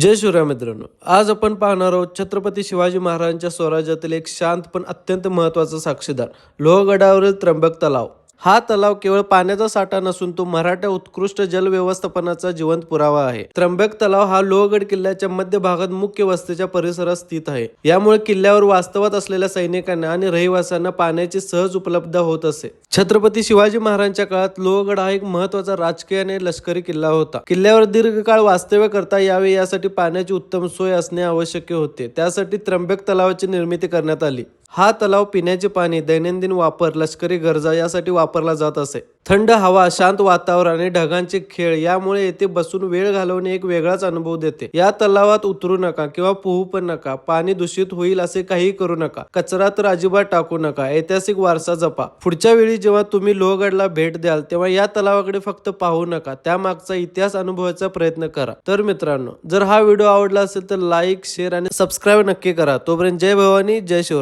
जय शिवराय मित्रांनो. आज आपण पाहणार आहोत छत्रपती शिवाजी महाराजांच्या स्वराज्यातील एक शांत पण अत्यंत महत्त्वाचा साक्षीदार लोहगडावरील त्र्यंबक तलाव. हा तलाव केवळ पाण्याचा साठा नसून तो मराठा उत्कृष्ट जल व्यवस्थापनाचा जिवंत पुरावा आहे. त्र्यंबक तलाव हा लोहगड किल्ल्याच्या मध्य भागात मुख्य वस्तीच्या परिसरात स्थित आहे. यामुळे किल्ल्यावर वास्तवात असलेल्या सैनिकांना आणि रहिवाशांना पाण्याची सहज उपलब्ध होत असे. छत्रपती शिवाजी महाराजांच्या काळात लोहगड हा एक महत्त्वाचा राजकीय आणि लष्करी किल्ला होता. किल्ल्यावर दीर्घकाळ वास्तव्य करता यावे यासाठी पाण्याची उत्तम सोय असणे आवश्यक होते. त्यासाठी त्र्यंबक तलावाची निर्मिती करण्यात आली. हा तलाव पिण्याचे पाणी दैनंदिन वापर लष्करी गरजा यासाठी वापरला जात असे. थंड हवा शांत वातावरण आणि ढगांचे खेळ यामुळे येथे बसून वेळ घालवणे एक वेगळाच अनुभव देते. या तलावात उतरू नका किंवा पोहू पण नका पाणी दूषित होईल असे काही करू नका. कचरा तर अजिबात टाकू नका ऐतिहासिक वारसा जपा. पुढच्या वेळी जेव्हा तुम्ही लोहगडला भेट द्याल तेव्हा या तलावाकडे फक्त पाहू नका. त्यामागचा इतिहास अनुभवायचा प्रयत्न करा. तर मित्रांनो जर हा व्हिडिओ आवडला असेल तर लाईक शेअर आणि सबस्क्राईब नक्की करा. तोपर्यंत जय भवानी जय शिव